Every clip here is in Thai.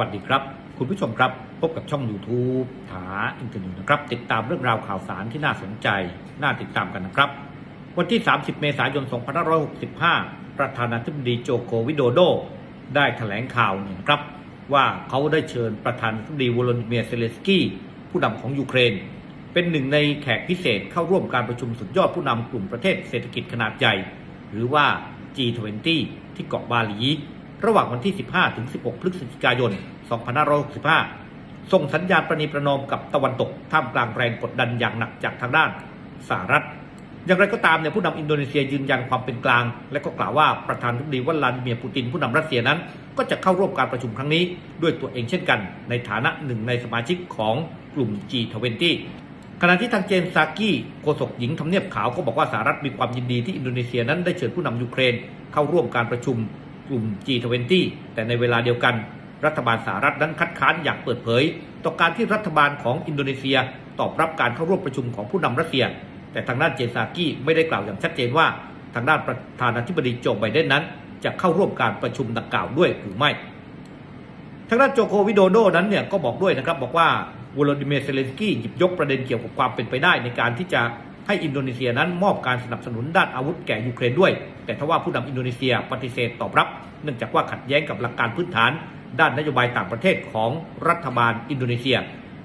วัสดีครับ คุณผู้ชมครับ พบกับช่อง YouTube ถาอินเทอร์เน็ตนะครับ ติดตามเรื่องราวข่าวสารที่น่าสนใจ น่าติดตามกันนะครับ วันที่ 30 เมษายน 2565 ประธานาธิบดีโจโควิโดโด ได้แถลงข่าวนี่ยนะครับ ว่าเขาได้เชิญประธานาธิบดีวโลดิเมียร์เซเลสกี้ ผู้นำของยูเครน เป็นหนึ่งในแขกพิเศษเข้าร่วมการประชุมสุดยอดผู้นำกลุ่มประเทศเศรษฐกิจขนาดใหญ่ หรือว่า G20 ที่เกาะบาหลี ระหว่างวันที่ 15 ถึง 16 พฤศจิกายน 2565 ส่งสัญญาณประนีประนอมกับตะวันตกท่ามกลางแรงกดดันอย่างหนักจากทางด้านสหรัฐ อย่างไรก็ตามเนี่ยผู้นำอินโดนีเซียยืนยันความเป็นกลาง และก็กล่าวว่าประธานาธิบดีวลาดิเมียร์ปูตินผู้นำรัสเซียนั้น ก็จะเข้าร่วมการประชุมครั้งนี้ ด้วยตัวเองเช่นกัน ในฐานะหนึ่งในสมาชิกของกลุ่ม G20 ขณะที่ทางเจนซากี้โฆษกหญิงทำเนียบขาวก็บอกว่าสหรัฐมีความยินดีที่อินโดนีเซียนั้นได้เชิญผู้นำยูเครนเข้าร่วมการประชุม กลุ่ม G20 แต่ในเวลาเดียวกัน รัฐบาลสหรัฐนั้นคัดค้านอย่างเปิดเผย ต่อการที่รัฐบาลของอินโดนีเซียตอบรับการเข้าร่วมประชุมของผู้นำรัสเซีย แต่ทางด้านเจนซากี้ไม่ได้กล่าวอย่างชัดเจนว่า ทางด้านประธานาธิบดีโจไบเดนนั้น จะเข้าร่วมการประชุมดังกล่าวด้วยหรือไม่ ทางด้านโจโควิโดโดนั้นเนี่ยก็บอกด้วยนะครับบอกว่าวโลดิเมียร์เซเลนสกี้หยิบยกประเด็นเกี่ยวกับความเป็นไปได้ในการที่จะ ให้อินโดนีเซียนั้นมอบการสนับสนุนด้านอาวุธแก่ยูเครนด้วย แต่ทว่าผู้นำอินโดนีเซียปฏิเสธตอบรับ เนื่องจากว่าขัดแย้งกับหลักการพื้นฐาน ด้านนโยบายต่างประเทศของรัฐบาลอินโดนีเซีย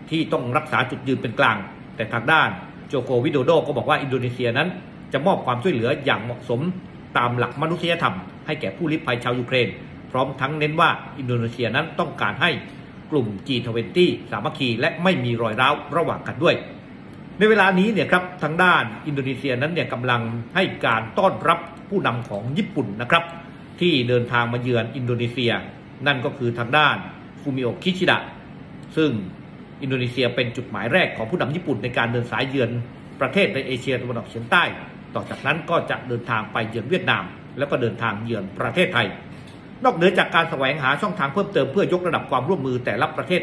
ที่ต้องรักษาจุดยืนเป็นกลาง แต่ทางด้านโจโควิโดโดก็บอกว่าอินโดนีเซียนั้น จะมอบความช่วยเหลืออย่างเหมาะสมตามหลักมนุษยธรรม ให้แก่ผู้ลี้ภัยชาวยูเครน พร้อมทั้งเน้นว่าอินโดนีเซียนั้นต้องการให้กลุ่ม G20 สามัคคีและไม่มีรอยร้าวระหว่างกันด้วย ในเวลานี้เนี่ยครับทางด้านอินโดนีเซียนั้นเนี่ยกำลังให้การต้อนรับผู้นำของญี่ปุ่นนะครับ ที่เดินทางมาเยือนอินโดนีเซีย นั่นก็คือทางด้านฟูมิโอะคิชิดะซึ่งอินโดนีเซียเป็นจุดหมายแรกของผู้นำญี่ปุ่นในการเดินสายเยือนประเทศในเอเชียตะวันออกเฉียงใต้ ต่อจากนั้นก็จะเดินทางไปเยือนเวียดนาม แล้วก็เดินทางเยือนประเทศไทย นอกเหนือจากการแสวงหาช่องทางเพิ่มเติมเพื่อยกระดับความร่วมมือแต่ละประเทศ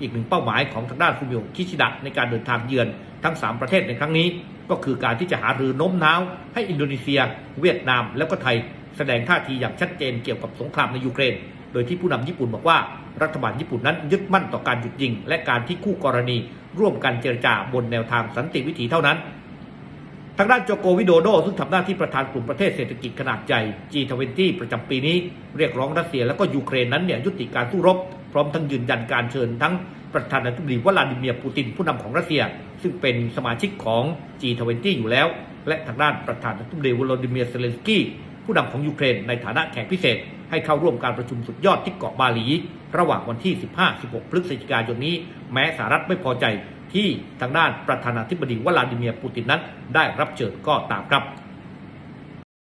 อีกหนึ่งเป้าหมายของทางด้านฟูมิโอคิชิดะในการเดินทางเยือนทั้ง 3 ประเทศในครั้งนี้ ก็คือการที่จะหารือโน้มน้าว ให้อินโดนีเซีย เวียดนาม แล้วก็ไทย แสดงท่าทีอย่างชัดเจนเกี่ยวกับสงครามในยูเครน โดยที่ผู้นำญี่ปุ่นบอกว่ารัฐบาลญี่ปุ่นนั้นยึดมั่นต่อการหยุดยิง และการที่คู่กรณี ร่วมกันเจรจาบนแนวทางสันติวิถีเท่านั้นทางด้านโจโกวิโดโด ซึ่งทำหน้าที่ประธานกลุ่มประเทศเศรษฐกิจขนาดใหญ่ G20 ประจำปีนี้ เรียกร้องรัสเซียและก็ยูเครนนั้นเนี่ยยุติการสู้รบ พร้อมทั้งยืนยันการเชิญทั้งประธานาธิบดีวลาดิเมียร์ปูตินผู้นำของรัสเซีย ซึ่งเป็นสมาชิกของ G20 อยู่แล้ว และทางด้านประธานาธิบดีวลาดิเมียร์เซเลนสกี้ผู้นำของยูเครนในฐานะแขกพิเศษ ให้เข้าร่วมการประชุมสุดยอดที่เกาะบาหลี ระหว่างวันที่ 15-16 พฤศจิกายนนี้ แม้สหรัฐไม่พอใจที่ทางด้านประธานาธิบดีวลาดิเมียร์ปูตินนั้นได้รับเชิญก็ตามครับ